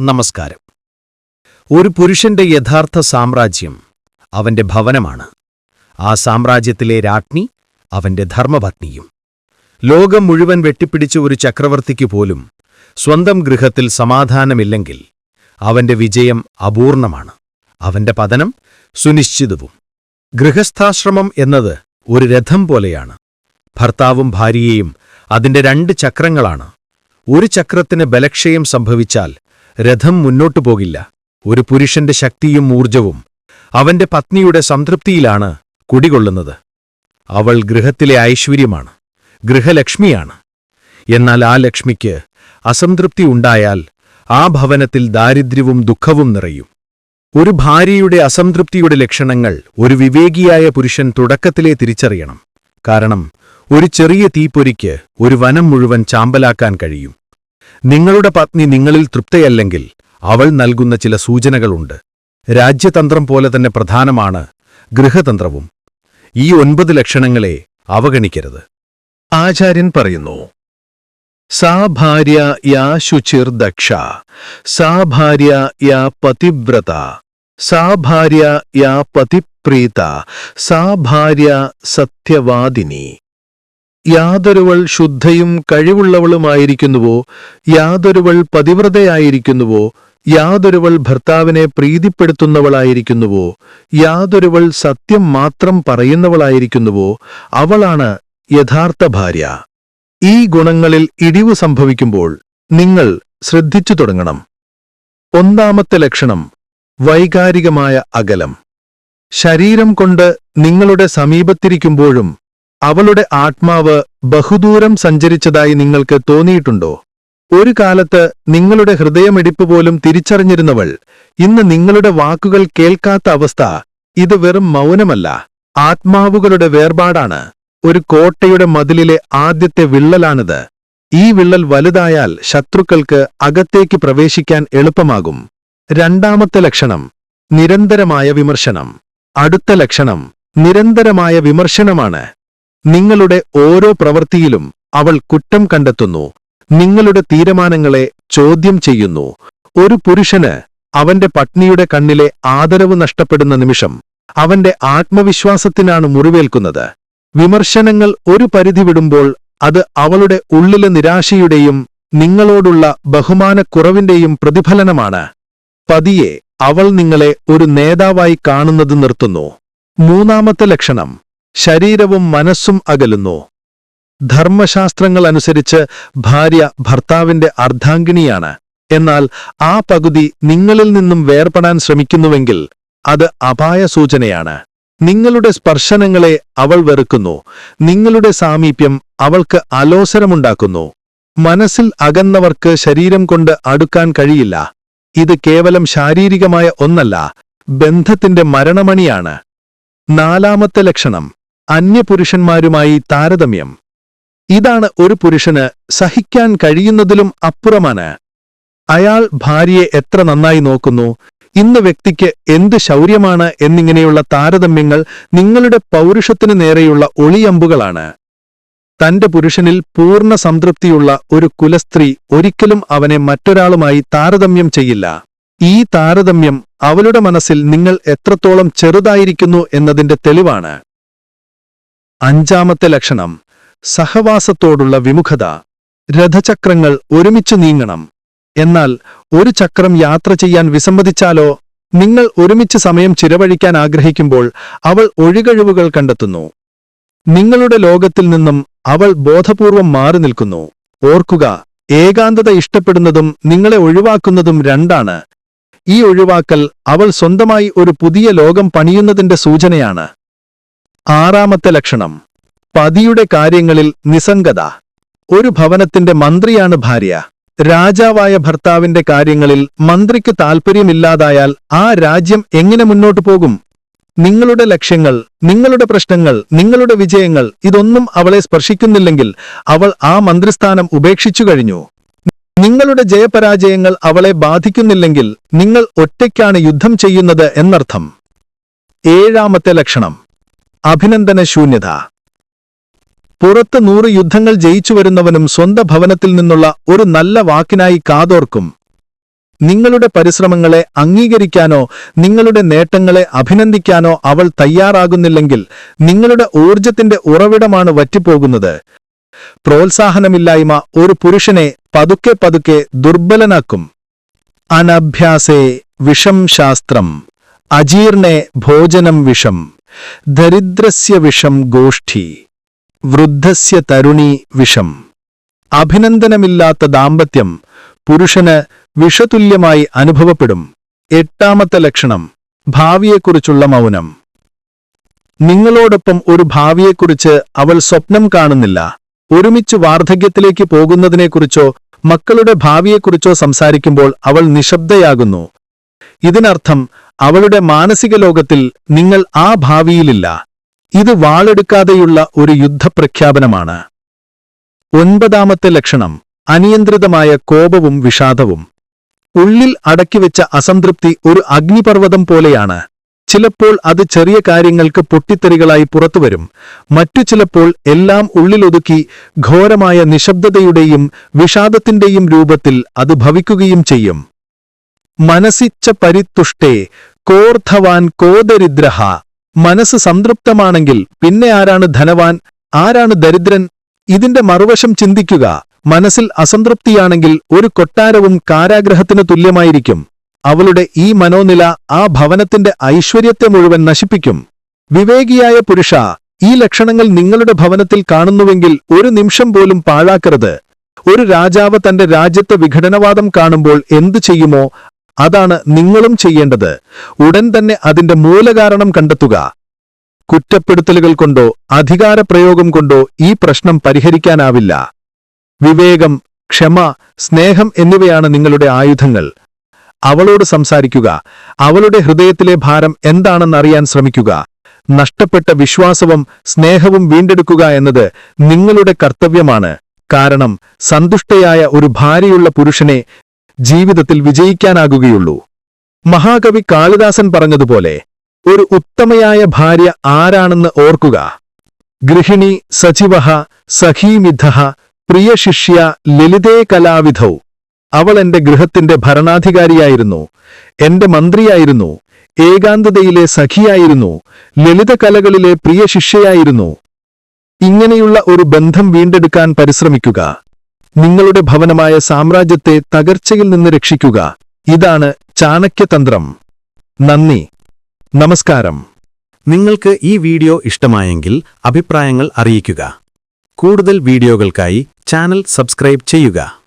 നമസ്കാരം. ഒരു പുരുഷന്റെ യഥാർത്ഥ സാമ്രാജ്യം അവന്റെ ഭവനമാണ്. ആ സാമ്രാജ്യത്തിലെ രാജ്ഞി അവന്റെ ധർമ്മപത്നിയും. ലോകം മുഴുവൻ വെട്ടിപ്പിടിച്ച ഒരു ചക്രവർത്തിക്കു പോലും സ്വന്തം ഗൃഹത്തിൽ സമാധാനമില്ലെങ്കിൽ അവന്റെ വിജയം അപൂർണമാണ്. അവന്റെ പതനം സുനിശ്ചിതവും. ഗൃഹസ്ഥാശ്രമം എന്നത് ഒരു രഥം പോലെയാണ്. ഭർത്താവും ഭാര്യയെയും അതിന്റെ രണ്ട് ചക്രങ്ങളാണ്. ഒരു ചക്രത്തിന് ബലക്ഷയം സംഭവിച്ചാൽ രഥം മുന്നോട്ടു പോകില്ല. ഒരു പുരുഷന്റെ ശക്തിയും ഊർജവും അവന്റെ പത്നിയുടെ സംതൃപ്തിയിലാണ് കുടികൊള്ളുന്നത്. അവൾ ഗൃഹത്തിലെ ഐശ്വര്യമാണ് ഗൃഹലക്ഷ്മിയാണ്. എന്നാൽ ആ ലക്ഷ്മിക്ക് അസംതൃപ്തി ഉണ്ടായാൽ ആ ഭവനത്തിൽ ദാരിദ്ര്യവും ദുഃഖവും നിറയും. ഒരു ഭാര്യയുടെ അസംതൃപ്തിയുടെ ലക്ഷണങ്ങൾ ഒരു വിവേകിയായ പുരുഷൻ തുടക്കത്തിലേ തിരിച്ചറിയണം. കാരണം ഒരു ചെറിയ തീപ്പൊരിക്ക് ഒരു വനം മുഴുവൻ ചാമ്പലാക്കാൻ കഴിയും. നിങ്ങളുടെ പത്നി നിങ്ങളിൽ തൃപ്തയല്ലെങ്കിൽ അവൾ നൽകുന്ന ചില സൂചനകളുണ്ട്. രാജ്യതന്ത്രം പോലെ തന്നെ പ്രധാനമാണ് ഗൃഹതന്ത്രവും. ഈ ഒൻപത് ലക്ഷണങ്ങളെ അവഗണിക്കരുത്. ആചാര്യൻ പറയുന്നു സാ ഭാര്യ യാ ശുചിർ ദക്ഷ സാ ഭാര്യ യാ പതിവ്രത സാ ഭാര്യ യാ പതിപ്രീത സാ ഭാര്യ സത്യവാദിനി യാതൊരുവൾ ശുദ്ധയും കഴിവുള്ളവളുമായിരിക്കുന്നുവോ? യാതൊരുവൾ പതിവ്രതയായിരിക്കുന്നുവോ? യാതൊരുവൾ ഭർത്താവിനെ പ്രീതിപ്പെടുത്തുന്നവളായിരിക്കുന്നുവോ? യാതൊരുവൾ സത്യം മാത്രം പറയുന്നവളായിരിക്കുന്നുവോ? അവളാണ് യഥാർത്ഥ ഭാര്യ. ഈ ഗുണങ്ങളിൽ ഇടിവ് സംഭവിക്കുമ്പോൾ നിങ്ങൾ ശ്രദ്ധിച്ചു തുടങ്ങണം. ഒന്നാമത്തെ ലക്ഷണം വൈകാരികമായ അകലം. ശരീരം കൊണ്ട് നിങ്ങളുടെ സമീപത്തിരിക്കുമ്പോഴും അവളുടെ ആത്മാവ് ബഹുദൂരം സഞ്ചരിച്ചതായി നിങ്ങൾക്ക് തോന്നിയിട്ടുണ്ടോ? ഒരു കാലത്ത് നിങ്ങളുടെ ഹൃദയമിടിപ്പ് പോലും തിരിച്ചറിഞ്ഞിരുന്നവൾ ഇന്ന് നിങ്ങളുടെ വാക്കുകൾ കേൾക്കാത്ത അവസ്ഥ ഇത് വെറും മൗനമല്ല. ആത്മാവുകളുടെ വേർപാടാണ്. ഒരു കോട്ടയുടെ മതിലിലെ ആദ്യത്തെ വിള്ളലാണിത്. ഈ വിള്ളൽ വലുതായാൽ ശത്രുക്കൾക്ക് അകത്തേക്ക് പ്രവേശിക്കാൻ എളുപ്പമാകും. രണ്ടാമത്തെ ലക്ഷണം നിരന്തരമായ വിമർശനം. അടുത്ത ലക്ഷണം നിരന്തരമായ വിമർശനമാണ്. നിങ്ങളുടെ ഓരോ പ്രവൃത്തിയിലും അവൾ കുറ്റം കണ്ടെത്തുന്നു. നിങ്ങളുടെ തീരുമാനങ്ങളെ ചോദ്യം ചെയ്യുന്നു. ഒരു പുരുഷന് അവന്റെ പത്നിയുടെ കണ്ണിലെ ആദരവ് നഷ്ടപ്പെടുന്ന നിമിഷം അവന്റെ ആത്മവിശ്വാസത്തിനാണ് മുറിവേൽക്കുന്നത്. വിമർശനങ്ങൾ ഒരു പരിധി വിടുമ്പോൾ അത് അവളുടെ ഉള്ളിലെ നിരാശയുടെയും നിങ്ങളോടുള്ള ബഹുമാനക്കുറവിന്റെയും പ്രതിഫലനമാണ്. പതിയെ അവൾ നിങ്ങളെ ഒരു നേതാവായി കാണുന്നത് നിർത്തുന്നു. മൂന്നാമത്തെ ലക്ഷണം. ശരീരവും മനസ്സും അകലുന്നു. ധർമ്മശാസ്ത്രങ്ങൾ അനുസരിച്ച് ഭാര്യ ഭർത്താവിന്റെ അർദ്ധാംഗിണിയാണ് എന്നാൽ ആ പകുതി നിങ്ങളിൽ നിന്നും വേർപെടാൻ ശ്രമിക്കുന്നുവെങ്കിൽ അത് അപായ സൂചനയാണ്. നിങ്ങളുടെ സ്പർശനങ്ങളെ അവൾ വെറുക്കുന്നു. നിങ്ങളുടെ സാമീപ്യം അവൾക്ക് അലോസരമുണ്ടാക്കുന്നു. മനസ്സിൽ അകന്നവർക്ക് ശരീരം കൊണ്ട് അടുക്കാൻ കഴിയില്ല. ഇത് കേവലം ശാരീരികമായ ഒന്നല്ല ബന്ധത്തിന്റെ മരണമണിയാണ്. നാലാമത്തെ ലക്ഷണം. അന്യപുരുഷന്മാരുമായി താരതമ്യം. ഇതാണ് ഒരു പുരുഷന് സഹിക്കാൻ കഴിയുന്നതിലും അപ്പുറമാണ്. അയാൾ ഭാര്യയെ എത്ര നന്നായി നോക്കുന്നു ഇന്ന് വ്യക്തിക്ക് എന്ത് ശൗര്യമാണ് എന്നിങ്ങനെയുള്ള താരതമ്യങ്ങൾ നിങ്ങളുടെ പൗരുഷത്തിനു നേരെയുള്ള ഒളിയമ്പുകളാണ്. തന്റെ പുരുഷനിൽ പൂർണ സംതൃപ്തിയുള്ള ഒരു കുലസ്ത്രീ ഒരിക്കലും അവനെ മറ്റൊരാളുമായി താരതമ്യം ചെയ്യില്ല. ഈ താരതമ്യം അവളുടെ മനസ്സിൽ നിങ്ങൾ എത്രത്തോളം ചെറുതായിരിക്കുന്നു എന്നതിന്റെ തെളിവാണ്. അഞ്ചാമത്തെ ലക്ഷണം. സഹവാസത്തോടുള്ള വിമുഖത. രഥചക്രങ്ങൾ ഒരുമിച്ചു നീങ്ങണം. എന്നാൽ ഒരു ചക്രം യാത്ര ചെയ്യാൻ വിസമ്മതിച്ചാലോ? നിങ്ങൾ ഒരുമിച്ച് സമയം ചിലവഴിക്കാൻ ആഗ്രഹിക്കുമ്പോൾ അവൾ ഒഴികഴിവുകൾ കണ്ടെത്തുന്നു. നിങ്ങളുടെ ലോകത്തിൽ നിന്നും അവൾ ബോധപൂർവം മാറി നിൽക്കുന്നു. ഓർക്കുക ഏകാന്തത ഇഷ്ടപ്പെടുന്നതും നിങ്ങളെ ഒഴിവാക്കുന്നതും രണ്ടാണ്. ഈ ഒഴിവാക്കൽ അവൾ സ്വന്തമായി ഒരു പുതിയ ലോകം പണിയുന്നതിന്റെ സൂചനയാണ്. ആറാമത്തെ ലക്ഷണം. പതിയുടെ കാര്യങ്ങളിൽ നിസംഗത ഒരു ഭവനത്തിന്റെ മന്ത്രിയാണ് ഭാര്യ. രാജാവായ ഭർത്താവിന്റെ കാര്യങ്ങളിൽ മന്ത്രിക്ക് താൽപ്പര്യമില്ലാതായാൽ ആ രാജ്യം എങ്ങനെ മുന്നോട്ട് പോകും? നിങ്ങളുടെ ലക്ഷ്യങ്ങൾ നിങ്ങളുടെ പ്രശ്നങ്ങൾ നിങ്ങളുടെ വിജയങ്ങൾ ഇതൊന്നും അവളെ സ്പർശിക്കുന്നില്ലെങ്കിൽ അവൾ ആ മന്ത്രിസ്ഥാനം ഉപേക്ഷിച്ചു കഴിഞ്ഞു. നിങ്ങളുടെ ജയപരാജയങ്ങൾ അവളെ ബാധിക്കുന്നില്ലെങ്കിൽ നിങ്ങൾ ഒറ്റയ്ക്കാണ് യുദ്ധം ചെയ്യുന്നത് എന്നർത്ഥം. ഏഴാമത്തെ ലക്ഷണം. അഭിനന്ദന ശൂന്യത പുറത്ത് നൂറ് യുദ്ധങ്ങൾ ജയിച്ചു സ്വന്ത സ്വന്തം ഭവനത്തിൽ നിന്നുള്ള ഒരു നല്ല വാക്കിനായി കാതോർക്കും. നിങ്ങളുടെ പരിശ്രമങ്ങളെ അംഗീകരിക്കാനോ നിങ്ങളുടെ നേട്ടങ്ങളെ അഭിനന്ദിക്കാനോ അവൾ തയ്യാറാകുന്നില്ലെങ്കിൽ നിങ്ങളുടെ ഊർജത്തിന്റെ ഉറവിടമാണ് വറ്റിപ്പോകുന്നത്. പ്രോത്സാഹനമില്ലായ്മ ഒരു പുരുഷനെ പതുക്കെ പതുക്കെ ദുർബലനാക്കും. അനഭ്യാസേ വിഷം ശാസ്ത്രം അജീർണേ ഭോജനം വിഷം. ദരിദ്രസ്യ വിഷം ഗോഷ്ഠി വൃദ്ധസ്യ തരുണി വിഷം. അഭിനന്ദനമില്ലാത്ത ദാമ്പത്യം പുരുഷന് വിഷതുല്യമായി അനുഭവപ്പെടും. എട്ടാമത്തെ ലക്ഷണം ഭാവിയെക്കുറിച്ചുള്ള മൗനം. നിങ്ങളോടൊപ്പം ഒരു ഭാവിയെക്കുറിച്ച് അവൾ സ്വപ്നം കാണുന്നില്ല. ഒരുമിച്ച് വാർദ്ധക്യത്തിലേക്ക് പോകുന്നതിനെക്കുറിച്ചോ മക്കളുടെ ഭാവിയെക്കുറിച്ചോ സംസാരിക്കുമ്പോൾ അവൾ നിശബ്ദയാകുന്നു. ഇതിനർത്ഥം അവളുടെ മാനസിക ലോകത്തിൽ നിങ്ങൾ ആ ഭാവിയിലില്ല. ഇത് വാളെടുക്കാതെയുള്ള ഒരു യുദ്ധപ്രഖ്യാപനമാണ്. ഒൻപതാമത്തെ ലക്ഷണം അനിയന്ത്രിതമായ കോപവും വിഷാദവും. ഉള്ളിൽ അടക്കിവെച്ച അസംതൃപ്തി ഒരു അഗ്നിപർവതം പോലെയാണ്. ചിലപ്പോൾ അത് ചെറിയ കാര്യങ്ങൾക്ക് പൊട്ടിത്തെറികളായി പുറത്തുവരും. മറ്റു ചിലപ്പോൾ എല്ലാം ഉള്ളിലൊതുക്കി ഘോരമായ നിശബ്ദതയുടെയും വിഷാദത്തിന്റെയും രൂപത്തിൽ അത് ഭവിക്കുകയും ചെയ്യും. മനസ്സിച്ച പരിത്തുഷ്ടേ കോർധവാൻ കോദരിദ്രഹ. മനസ്സ് സംതൃപ്തമാണെങ്കിൽ പിന്നെ ആരാണ് ധനവാൻ? ആരാണ് ദരിദ്രൻ? ഇതിന്റെ മറുവശം ചിന്തിക്കുക. മനസ്സിൽ അസംതൃപ്തിയാണെങ്കിൽ ഒരു കൊട്ടാരവും കാരാഗ്രഹത്തിന് തുല്യമായിരിക്കും. അവളുടെ ഈ മനോനില ആ ഭവനത്തിന്റെ ഐശ്വര്യത്തെ മുഴുവൻ നശിപ്പിക്കും. വിവേകിയായ പുരുഷ ഈ ലക്ഷണങ്ങൾ നിങ്ങളുടെ ഭവനത്തിൽ കാണുന്നുവെങ്കിൽ ഒരു നിമിഷം പോലും പാഴാക്കരുത്. ഒരു രാജാവ് തന്റെ രാജ്യത്തെ വിഘടനവാദം കാണുമ്പോൾ എന്തു ചെയ്യുമോ അതാണ് നിങ്ങളും ചെയ്യേണ്ടത്. ഉടൻ തന്നെ അതിന്റെ മൂലകാരണം കണ്ടെത്തുക. കുറ്റപ്പെടുത്തലുകൾ കൊണ്ടോ അധികാരപ്രയോഗം കൊണ്ടോ ഈ പ്രശ്നം പരിഹരിക്കാനാവില്ല. വിവേകം ക്ഷമ സ്നേഹം എന്നിവയാണ് നിങ്ങളുടെ ആയുധങ്ങൾ. അവളോട് സംസാരിക്കുക. അവളുടെ ഹൃദയത്തിലെ ഭാരം എന്താണെന്നറിയാൻ ശ്രമിക്കുക. നഷ്ടപ്പെട്ട വിശ്വാസവും സ്നേഹവും വീണ്ടെടുക്കുക എന്നത് നിങ്ങളുടെ കർത്തവ്യമാണ്. കാരണം സന്തുഷ്ടയായ ഒരു ഭാര്യയുള്ള പുരുഷനെ ജീവിതത്തിൽ വിജയിക്കാനാകുകയുള്ളൂ. മഹാകവി കാളിദാസൻ പറഞ്ഞതുപോലെ ഒരു ഉത്തമയായ ഭാര്യ ആരാണെന്ന് ഓർക്കുക. ഗൃഹിണി സചിവഹ സഖീമിധ പ്രിയശിഷ്യ ലളിതേ കലാവിധൗ. അവൾ എന്റെ ഗൃഹത്തിന്റെ ഭരണാധികാരിയായിരുന്നു. എന്റെ മന്ത്രിയായിരുന്നു. ഏകാന്തതയിലെ സഖിയായിരുന്നു. ലളിത കലകളിലെ പ്രിയ ശിഷ്യയായിരുന്നു. ഇങ്ങനെയുള്ള ഒരു ബന്ധം വീണ്ടെടുക്കാൻ പരിശ്രമിക്കുക. നിങ്ങളുടെ ഭവനമായ സാമ്രാജ്യത്തെ തകർച്ചയിൽ നിന്ന് രക്ഷിക്കുക. ഇതാണ് ചാണക്യതന്ത്രം. നന്ദി. നമസ്കാരം. നിങ്ങൾക്ക് ഈ വീഡിയോ ഇഷ്ടമായെങ്കിൽ അഭിപ്രായങ്ങൾ അറിയിക്കുക. കൂടുതൽ വീഡിയോകൾക്കായി ചാനൽ സബ്സ്ക്രൈബ് ചെയ്യുക.